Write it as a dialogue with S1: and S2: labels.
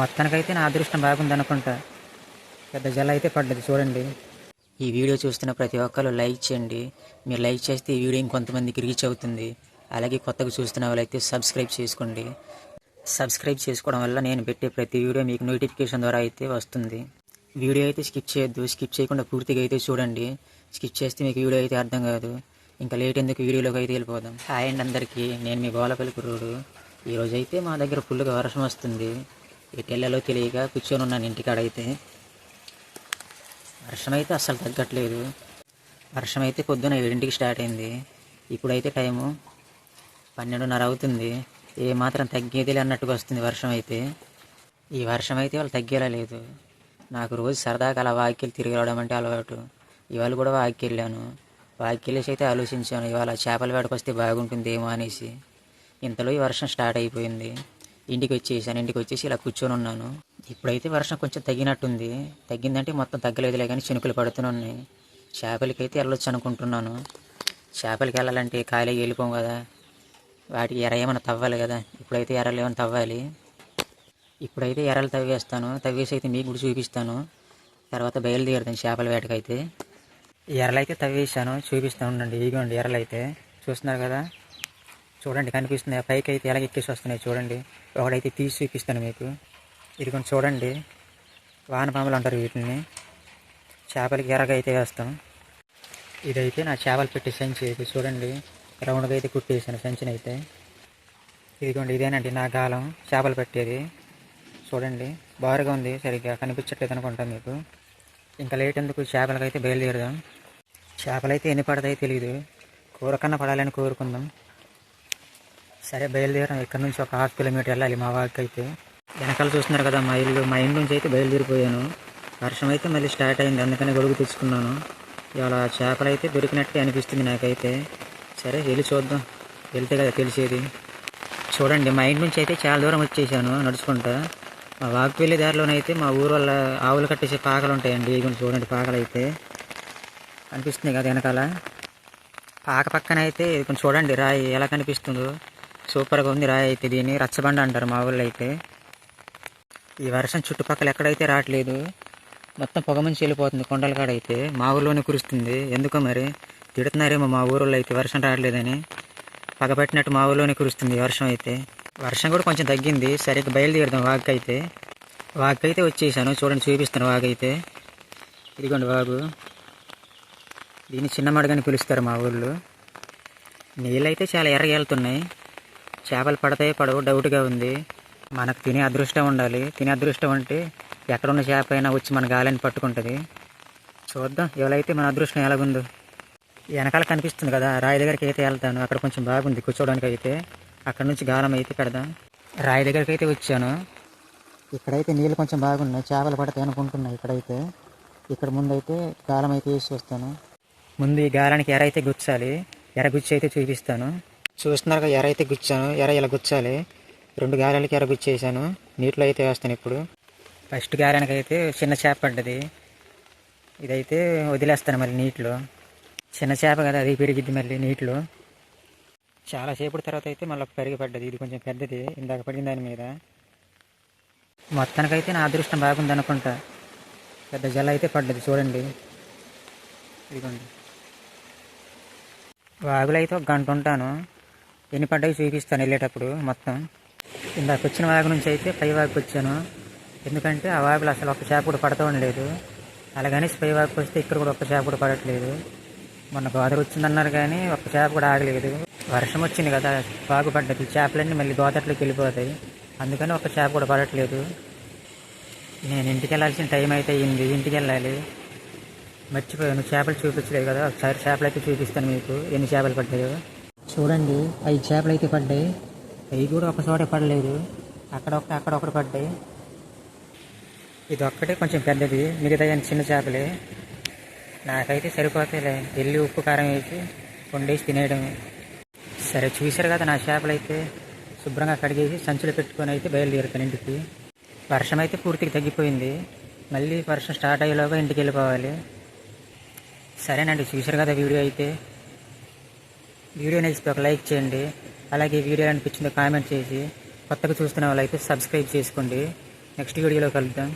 S1: మొత్తానికైతే నా అదృష్టం బాగుంది అనుకుంటా పెద్ద జల అయితే పడ్డది చూడండి. ఈ వీడియో చూస్తున్న ప్రతి ఒక్కరు లైక్ చేయండి. మీరు లైక్ చేస్తే ఈ వీడియో ఇంకొంతమందికి రీచ్ అవుతుంది. అలాగే కొత్తగా చూస్తున్న వాళ్ళైతే సబ్స్క్రైబ్ చేసుకోండి. సబ్స్క్రైబ్ చేసుకోవడం వల్ల నేను పెట్టే ప్రతి వీడియో మీకు నోటిఫికేషన్ ద్వారా అయితే వస్తుంది. వీడియో అయితే స్కిప్ చేయొద్దు. స్కిప్ చేయకుండా పూర్తిగా అయితే చూడండి. స్కిప్ చేస్తే మీకు వీడియో అయితే అర్థం కాదు. ఇంకా లేట్ ఎందుకు వీడియోలోకి అయితే వెళ్ళిపోదాం. హాయ్ అండ్ అందరికీ. నేను మీ గోలపల్లి కుర్రుడు. ఈరోజు అయితే మా దగ్గర ఫుల్గా వర్షం వస్తుంది. ఎటు వెళ్ళాలో తెలియక కూర్చొని ఉన్నాను ఇంటికాడ అయితే. వర్షం అయితే అస్సలు తగ్గట్లేదు. వర్షం అయితే పొద్దున ఏడింటికి స్టార్ట్ అయింది. ఇప్పుడైతే టైము పన్నెండున్నర అవుతుంది. ఏ మాత్రం తగ్గేదిలే అన్నట్టుగా వస్తుంది వర్షం అయితే ఈ వర్షం అయితే వాళ్ళు తగ్గేలా లేదు. నాకు రోజు సరదాగా అలా వాకిలు తిరిగి రావడం అంటే అలవాటు. ఇవాళ కూడా వాకి వెళ్ళాను వాకి వెళ్ళేసి అయితే ఆలోచించాను ఇవాళ చేపల వేటకు వస్తే బాగుంటుందేమో అనేసి. ఇంతలో ఈ వర్షం స్టార్ట్ అయిపోయింది. ఇంటికి వచ్చేసాను ఇంటికి వచ్చేసి ఇలా కూర్చొని ఉన్నాను. ఇప్పుడైతే వర్షం కొంచెం తగ్గినట్టుంది. తగ్గిందంటే మొత్తం తగ్గలేదులే కానీ చినుకులు పడుతున్నాయి చేపలకి అయితే వెళ్ళొచ్చు అనుకుంటున్నాను. చేపలకి వెళ్ళాలంటే ఖాళీగా వెళ్ళిపోం కదా. వాటికి ఎర ఏమైనా తవ్వాలి కదా. ఇప్పుడైతే ఎర్రలు ఏమైనా తవ్వాలి. ఇప్పుడైతే ఎర్రలు తవ్వేస్తాను. తవ్వేసి అయితే మీకు కూడా చూపిస్తాను. తర్వాత బయలుదేరుతాను చేపల వేటకైతే. ఎర్రలు అయితే తవ్వేసాను చూపిస్తాను ఉండండి. ఇదిగోండి ఎర్రలు అయితే చూస్తున్నారు కదా. చూడండి కనిపిస్తుంది. పైకి అయితే ఎలాగ ఎక్కేసి వస్తున్నాయి చూడండి. ఒకడైతే తీసి చూపిస్తాను మీకు. ఇదిగోండి చూడండి. వానపాములు అంటారు వీటిని. చేపలకి ఎరగ అయితే వేస్తాం. ఇదైతే నా చేపలు పెట్టే సంచి ఇది చూడండి. రౌండ్గా అయితే కుట్టేసాను సంచిని అయితే. ఇదిగోండి ఇదేనండి నా గాలం చేపలు పెట్టేది. చూడండి బారుగా ఉంది సరిగ్గా కనిపించట్లేదు అనుకుంటా మీకు. ఇంకా లేట్ ఎందుకు? చేపలకైతే బయలుదేరదాం. చేపలైతే ఎన్ని పడతాయో తెలియదు కూర కన్నా పడాలని కోరుకుందాం. సరే బయలుదేరాం. ఇక్కడ నుంచి ఒక హాఫ్ కిలోమీటర్ వెళ్ళాలి మా వాడికి అయితే వెనకాల చూస్తున్నారు కదా మా ఇల్లు. మా ఇంటి నుంచి అయితే బయలుదేరిపోయాను. వర్షం అయితే మళ్ళీ స్టార్ట్ అయింది. అందుకనే గొడుగు తెచ్చుకున్నాను. ఇవాళ చేపలు అయితే దొరికినట్టే అనిపిస్తుంది నాకైతే. సరే వెళ్ళి చూద్దాం. వెళ్తే కదా తెలిసేది. చూడండి మా ఇంటి నుంచి అయితే చాలా దూరం వచ్చేసాను నడుచుకుంటా. మా వాక్ వెళ్ళే దారిలోనైతే మా ఊరు వల్ల ఆవులు కట్టేసే పాకలు ఉంటాయండి. ఇదిగోండి చూడండి పాకలు అయితే. అనిపిస్తుంది కదా వెనకాల. పాక పక్కన అయితే కొంచెం చూడండి రాయి ఎలా కనిపిస్తుందో. సూపర్గా ఉంది రాయి అయితే దీన్ని రచ్చబండ అంటారు మా ఊళ్ళో అయితే. ఈ వర్షం చుట్టుపక్కల ఎక్కడైతే రావట్లేదు మొత్తం పొగమంచి వెళ్ళిపోతుంది కొండల కాడ అయితే. మా ఊర్లోనే కురుస్తుంది. ఎందుకో మరి? తిడుతున్నారేమో మా ఊరిలో అయితే వర్షం రావట్లేదని. పగబట్టినట్టు మా ఊర్లోనే కురుస్తుంది వర్షం అయితే. వర్షం కూడా కొంచెం తగ్గింది. సరిగ్గా బయలుదేరుదాం వాగు అయితే. వాగు అయితే వచ్చేసాను. చూడండి చూపిస్తాను వాగ్ అయితే. ఇదిగోండి వాగు. దీన్ని చిన్న మడగని పిలుస్తారు మా ఊళ్ళో నీళ్ళైతే చాలా ఎర్రగా వెళ్తున్నాయి చేపలు పడతాయి పడవు డౌట్గా ఉంది. మనకు తినే అదృష్టం ఉండాలి. తినే అదృష్టం అంటే ఎక్కడున్న చేప అయినా వచ్చి మన గాలిని పట్టుకుంటుంది. చూద్దాం ఎవరైతే మన అదృష్టం ఎలాగుందో. వెనకాల కనిపిస్తుంది కదా రాయి దగ్గరికి అయితే వెళ్తాను. అక్కడ కొంచెం బాగుంది కూర్చోడానికి అయితే అక్కడ నుంచి గాలం అయితే పెడదాం. రాయి దగ్గరికి అయితే వచ్చాను. ఇక్కడైతే నీళ్ళు కొంచెం బాగున్నాయి చేపలు పడతాయి అనుకుంటున్నాయి ఇక్కడైతే. ఇక్కడ ముందైతే గాలం అయితే వేసి వస్తాను. ముందు ఈ గాలానికి ఎర అయితే గుచ్చాలి. ఎర గుచ్చి అయితే చూపిస్తాను. చూస్తున్నారు కదా ఎర అయితే గుచ్చాను ఎర ఇలా గుచ్చాలి. రెండు గాలాలకి ఎర గుచ్చేసాను. నీటిలో అయితే వేస్తాను ఇప్పుడు. ఫస్ట్ గాలానికి అయితే చిన్న చేప పడ్డది ఇదైతే వదిలేస్తాను మళ్ళీ నీటిలో. చిన్న చేప కదా అది పెరిగిద్ది మళ్ళీ నీటిలో. చాలా సేపటి తర్వాత అయితే మళ్ళీ పెరిగి పడ్డది. ఇది కొంచెం పెద్దది. ఇందాక పడిన దాని మీద. మొత్తానికైతే నా అదృష్టం బాగుంది అనుకుంటా. పెద్ద జల అయితే పడ్డది చూడండి. ఇదిగోండి. వాగులో అయితే ఒక గంట ఉంటాను. ఎన్ని పడ్డాయి చూపిస్తాను వెళ్ళేటప్పుడు మొత్తం. ఇందాక వచ్చిన వాగు నుంచి అయితే పై వాగుకి వచ్చాను. ఎందుకంటే ఆ వాగులు అసలు ఒక్క చేప కూడా పడతా ఉండలేదు. అలాగని పై వాగుకి వస్తే ఇక్కడ కూడా ఒక్క చేప కూడా పడట్లేదు. మొన్న గోదావరి వచ్చిందన్నారు కానీ ఒక్క చేప కూడా ఆగలేదు. వర్షం వచ్చింది కదా వాగు పడ్డది. చేపలన్నీ మళ్ళీ గోదావరిలోకి వెళ్ళిపోతాయి. అందుకని ఒక్క చేప కూడా పడట్లేదు. నేను ఇంటికి వెళ్ళాల్సిన టైం అయితే అయింది ఇంటికి వెళ్ళాలి. మర్చిపోయాను. చేపలు చూపించలేదు కదా. ఒకసారి చేపలు అయితే చూపిస్తాను మీకు. ఎన్ని చేపలు పడ్డాయో. చూడండి ఐదు చేపలు అయితే పడ్డాయి. అవి కూడా ఒక చోట పడలేదు. అక్కడ ఒకటి అక్కడ ఒకటి పడ్డాయి. ఇది ఒక్కటే కొంచెం పెద్దది మిగతా చిన్న చేపలే. నాకైతే సరిపోతాయిలే. వెళ్ళి ఉప్పు కారం వేసి వండేసి తినేయడమే సరే చూశారు కదా నా చేపలు అయితే శుభ్రంగా కడిగేసి సంచులు పెట్టుకొని అయితే బయలుదేరుతాను ఇంటికి. వర్షం అయితే పూర్తిగా తగ్గిపోయింది. మళ్ళీ వర్షం స్టార్ట్ అయ్యేలోగా ఇంటికి వెళ్ళిపోవాలి. సరేనండి చూశారు కదా వీడియో అయితే? వీడియో నచ్చితే ఒక లైక్ చేయండి. అలాగే వీడియో అనిపించిందో కామెంట్ చేసి కొత్తగా చూస్తున్న వాళ్ళైతే సబ్స్క్రైబ్ చేసుకోండి. నెక్స్ట్ వీడియోలో కలుద్దాం.